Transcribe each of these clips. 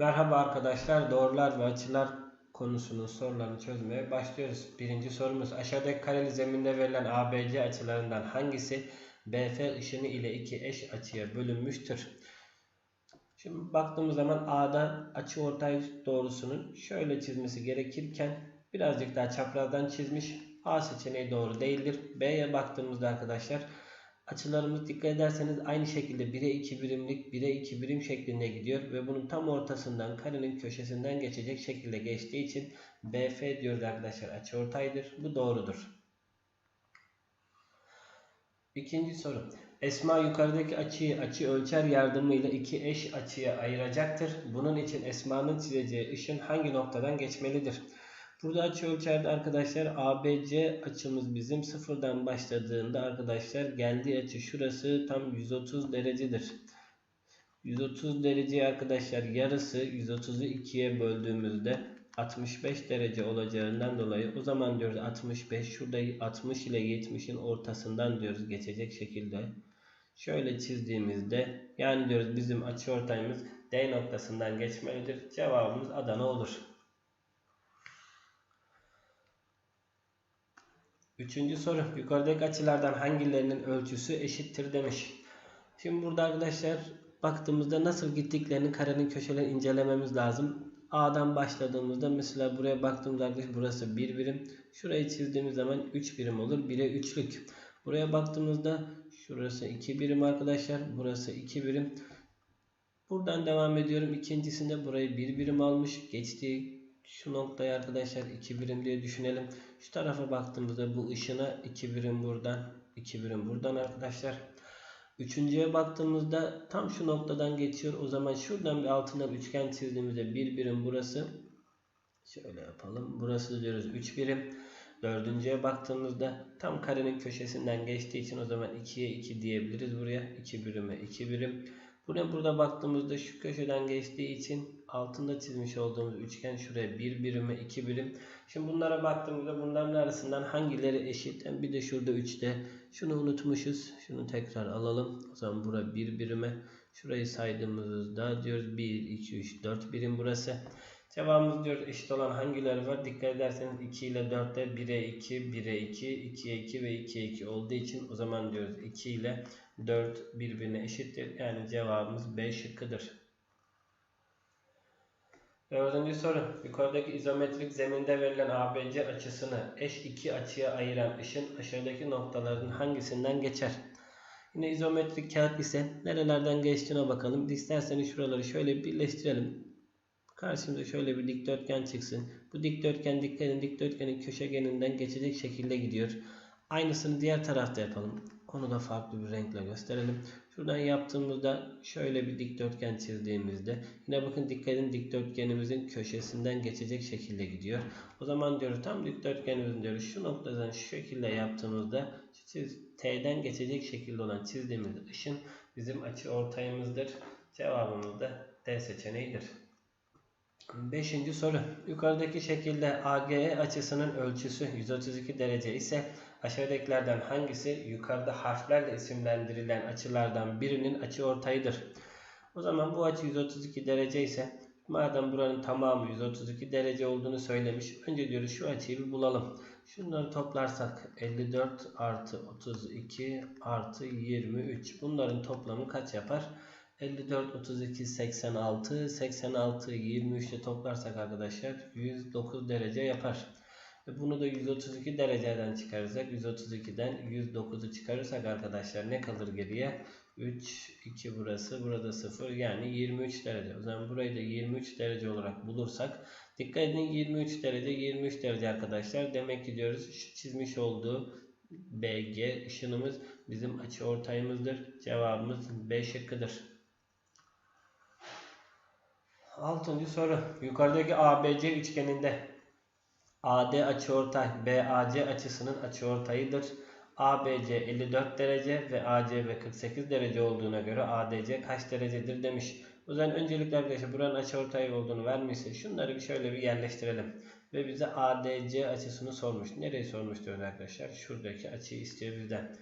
Merhaba arkadaşlar. Doğrular ve açılar konusunun sorularını çözmeye başlıyoruz. Birinci sorumuz aşağıdaki kareli zeminde verilen ABC açılarından hangisi BF ışını ile iki eş açıya bölünmüştür? Şimdi baktığımız zaman A'da açı ortay doğrusunun şöyle çizmesi gerekirken birazcık daha çaprazdan çizmiş. A seçeneği doğru değildir. B'ye baktığımızda arkadaşlar Açılarımız dikkat ederseniz aynı şekilde 1'e 2 birimlik 1'e 2 birim şeklinde gidiyor ve bunun tam ortasından karenin köşesinden geçecek şekilde geçtiği için BF diyoruz arkadaşlar açıortaydır. Bu doğrudur. İkinci soru. Esma yukarıdaki açıyı açı ölçer yardımıyla iki eş açıya ayıracaktır. Bunun için Esma'nın çizeceği ışın hangi noktadan geçmelidir? Burada açı ölçerde arkadaşlar ABC açımız bizim sıfırdan başladığında arkadaşlar geldiği açı şurası tam 130 derecedir. 130 derece arkadaşlar yarısı 130'u 2'ye böldüğümüzde 65 derece olacağından dolayı o zaman diyoruz 65 şurada 60 ile 70'in ortasından diyoruz geçecek şekilde. Şöyle çizdiğimizde yani diyoruz bizim açı ortayımız D noktasından geçmelidir. Cevabımız Adana olur. Üçüncü soru. Yukarıdaki açılardan hangilerinin ölçüsü eşittir demiş. Şimdi burada arkadaşlar baktığımızda nasıl gittiklerini karenin köşelerini incelememiz lazım. A'dan başladığımızda mesela buraya baktığımızda arkadaşlar burası 1 birim. Şurayı çizdiğimiz zaman 3 birim olur. 1'e 3'lük. Buraya baktığımızda şurası 2 birim arkadaşlar. Burası 2 birim. Buradan devam ediyorum. İkincisinde burayı 1 birim almış. Geçtiği şu noktayı arkadaşlar 2 birim diye düşünelim. Şu tarafa baktığımızda bu ışına 2 birim buradan 2 birim buradan arkadaşlar. Üçüncüye baktığımızda tam şu noktadan geçiyor. O zaman şuradan bir altından üçgen çizdiğimizde bir birim burası. Şöyle yapalım. Burası diyoruz 3 birim. Dördüncüye baktığımızda tam karenin köşesinden geçtiği için o zaman 2'ye 2 diyebiliriz buraya. 2 birime 2 birim. Buraya burada baktığımızda şu köşeden geçtiği için altında çizmiş olduğumuz üçgen şuraya bir birime iki birim. Şimdi bunlara baktığımızda bunların arasından hangileri eşit? Bir de şurada 3'te. Şunu unutmuşuz. Şunu tekrar alalım. O zaman bura bir birime. Şurayı saydığımızda diyoruz 1, 2, 3, 4 birim burası. Cevabımız diyor eşit olan hangileri var? Dikkat ederseniz 2 ile 4'te 1'e 2, 1'e 2, 2'ye 2 ve 2'ye 2 olduğu için o zaman diyoruz 2 ile 4 birbirine eşittir. Yani cevabımız B şıkkıdır. Dördüncü soru. Yukarıdaki izometrik zeminde verilen ABC açısını eş iki açıya ayıran ışın aşağıdaki noktaların hangisinden geçer? Yine izometrik kağıt ise nerelerden geçtiğine bakalım. İsterseniz şuraları şöyle birleştirelim. Karşımıza şöyle bir dikdörtgen çıksın. Bu dikdörtgen dikdörtgenin dikdörtgenin köşegeninden geçecek şekilde gidiyor. Aynısını diğer tarafta yapalım. Onu da farklı bir renkle gösterelim. Şuradan yaptığımızda şöyle bir dikdörtgen çizdiğimizde yine bakın dikkat edin dikdörtgenimizin köşesinden geçecek şekilde gidiyor. O zaman diyoruz tam dikdörtgenimizin diyoruz şu noktadan şu şekilde yaptığımızda çiz, T'den geçecek şekilde olan çizdiğimiz ışın bizim açı ortayımızdır. Cevabımız da D seçeneğidir. Beşinci soru. Yukarıdaki şekilde AGE açısının ölçüsü 132 derece ise aşağıdakilerden hangisi yukarıda harflerle isimlendirilen açılardan birinin açı ortayıdır? O zaman bu açı 132 derece ise madem buranın tamamı 132 derece olduğunu söylemiş. Önce diyoruz şu açıyı bir bulalım. Şunları toplarsak 54 artı 32 artı 23. Bunların toplamı kaç yapar? 54, 32, 86, 86, 23 ile toplarsak arkadaşlar 109 derece yapar. Bunu da 132 dereceden çıkarırsak 132'den 109'u çıkarırsak arkadaşlar ne kalır geriye? 3, 2 burası, burada 0 yani 23 derece. O zaman burayı da 23 derece olarak bulursak dikkat edin 23 derece 23 derece arkadaşlar. Demek ki diyoruz şu çizmiş olduğu BG ışınımız bizim açı ortayımızdır. Cevabımız B şıkkıdır. Altıncı soru. Yukarıdaki ABC üçgeninde AD açıortay BAC açısının açıortayıdır. ABC 54 derece ve ACB 48 derece olduğuna göre ADC kaç derecedir demiş. O zaman öncelikle arkadaşlar buranın açıortay olduğunu vermişse şunları bir şöyle bir yerleştirelim. Ve bize ADC açısını sormuş. Nereyi sormuş diyoruz arkadaşlar? Şuradaki açıyı istiyor bizden.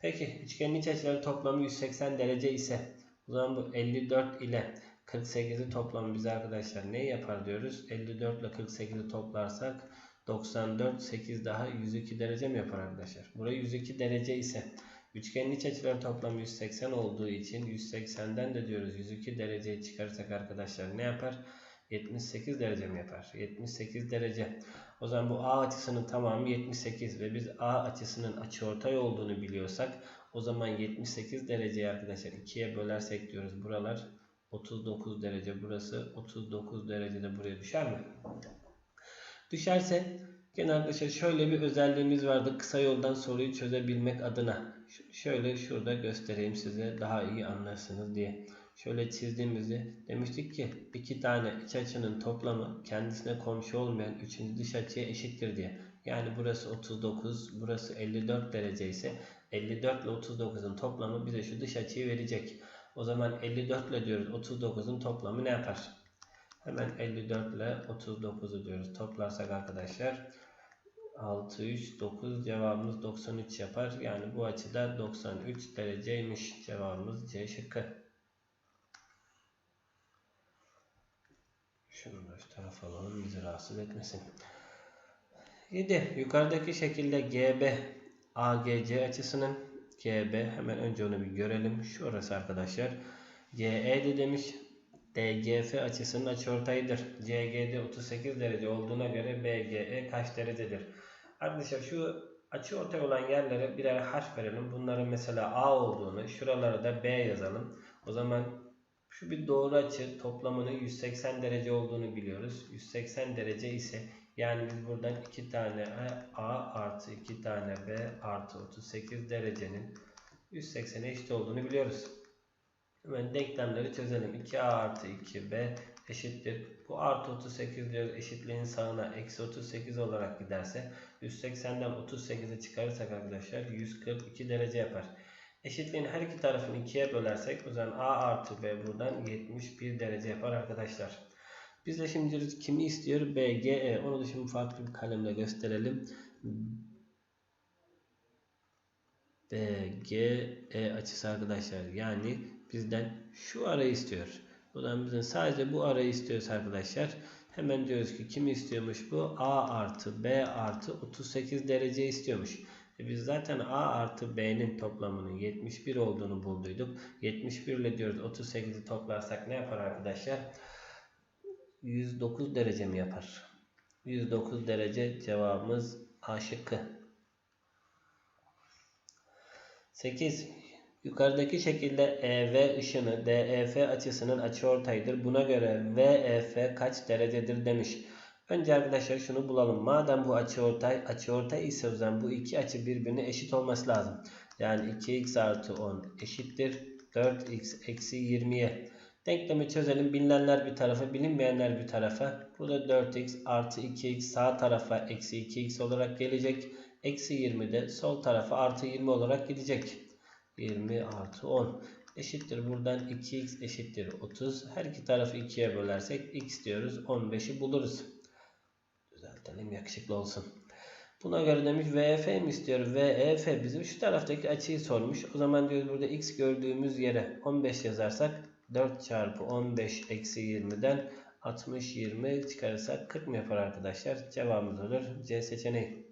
Peki üçgenin iç açıları toplamı 180 derece ise o zaman bu 54 ile 48'i toplam biz arkadaşlar ne yapar diyoruz? 54 ile 48'i toplarsak 94, 8 daha 102 derece mi yapar arkadaşlar? Burası 102 derece ise üçgenin iç açıları toplam 180 olduğu için 180'den de diyoruz 102 dereceyi çıkarırsak arkadaşlar ne yapar? 78 derece mi yapar? 78 derece. O zaman bu A açısının tamamı 78 ve biz A açısının açıortay olduğunu biliyorsak o zaman 78 dereceyi arkadaşlar 2'ye bölersek diyoruz buralar 39 derece burası 39 derecede buraya düşer mi? Düşerse gene arkadaşlar şöyle bir özelliğimiz vardı kısa yoldan soruyu çözebilmek adına. Şöyle şurada göstereyim size daha iyi anlarsınız diye. Şöyle çizdiğimizde demiştik ki iki tane iç açının toplamı kendisine komşu olmayan üçüncü dış açıya eşittir diye. Yani burası 39, burası 54 derece ise 54 ile 39'un toplamı bize şu dış açıyı verecek. O zaman 54 ile diyoruz 39'un toplamı ne yapar? Hemen 54 ile 39'u diyoruz. Toplarsak arkadaşlar 6, 3, 9 cevabımız 93 yapar. Yani bu açıda 93 dereceymiş. Cevabımız C şıkkı. Şunu da şu tarafa alalım bizi rahatsız etmesin. 7. Yukarıdaki şekilde GB AGC açısının GB hemen önce onu bir görelim. Şurası arkadaşlar. CE de demiş DGF açısının açıortayıdır. CG'de 38 derece olduğuna göre BGE kaç derecedir? Arkadaşlar şu açıortay olan yerlere birer harf verelim. Bunların mesela A olduğunu, şuralara da B yazalım. O zaman şu bir doğru açı toplamının 180 derece olduğunu biliyoruz. 180 derece ise yani biz buradan 2 tane A artı 2 tane B artı 38 derecenin 180'e eşit olduğunu biliyoruz. Hemen denklemleri çözelim. 2A artı 2B eşittir. Bu artı 38 diyoruz. Eşitliğin sağına eksi 38 olarak giderse 180'den 38'i çıkarırsak arkadaşlar 142 derece yapar. Eşitliğin her iki tarafını ikiye bölersek o zaman A artı B buradan 71 derece yapar arkadaşlar. Biz de şimdi kimi istiyor? B, G, E. Onu da şimdi farklı bir kalemle gösterelim. B, G, E açısı arkadaşlar. Yani bizden şu arayı istiyor. O zaman bizden sadece bu arayı istiyoruz arkadaşlar. Hemen diyoruz ki kimi istiyormuş bu? A artı B artı 38 derece istiyormuş. E biz zaten A artı B'nin toplamının 71 olduğunu bulduyduk. 71 ile diyoruz 38'i toplarsak ne yapar arkadaşlar? 109 derece mi yapar? 109 derece cevabımız A şıkkı. 8. Yukarıdaki şekilde EV ışını DEF açısının açıortayıdır. Buna göre VEF kaç derecedir demiş. Önce arkadaşlar şunu bulalım. Madem bu açıortay açıortay ise o zaman bu iki açı birbirine eşit olması lazım. Yani 2x artı 10 eşittir 4x eksi 20'ye. Denklemi çözelim. Bilinenler bir tarafa, bilinmeyenler bir tarafa. Burada 4x artı 2x sağ tarafa eksi 2x olarak gelecek. Eksi 20 de sol tarafa artı 20 olarak gidecek. 20 artı 10 eşittir. Buradan 2x eşittir 30. Her iki tarafı 2'ye bölersek x diyoruz. 15'i buluruz. Düzeltelim yakışıklı olsun. Buna göre demiş VF mi istiyor? VEF bizim şu taraftaki açıyı sormuş. O zaman diyoruz burada x gördüğümüz yere 15 yazarsak 4 çarpı 15 eksi 20'den 60 20 çıkarırsak 40 mı yapar arkadaşlar? Cevabımız olur. C seçeneği.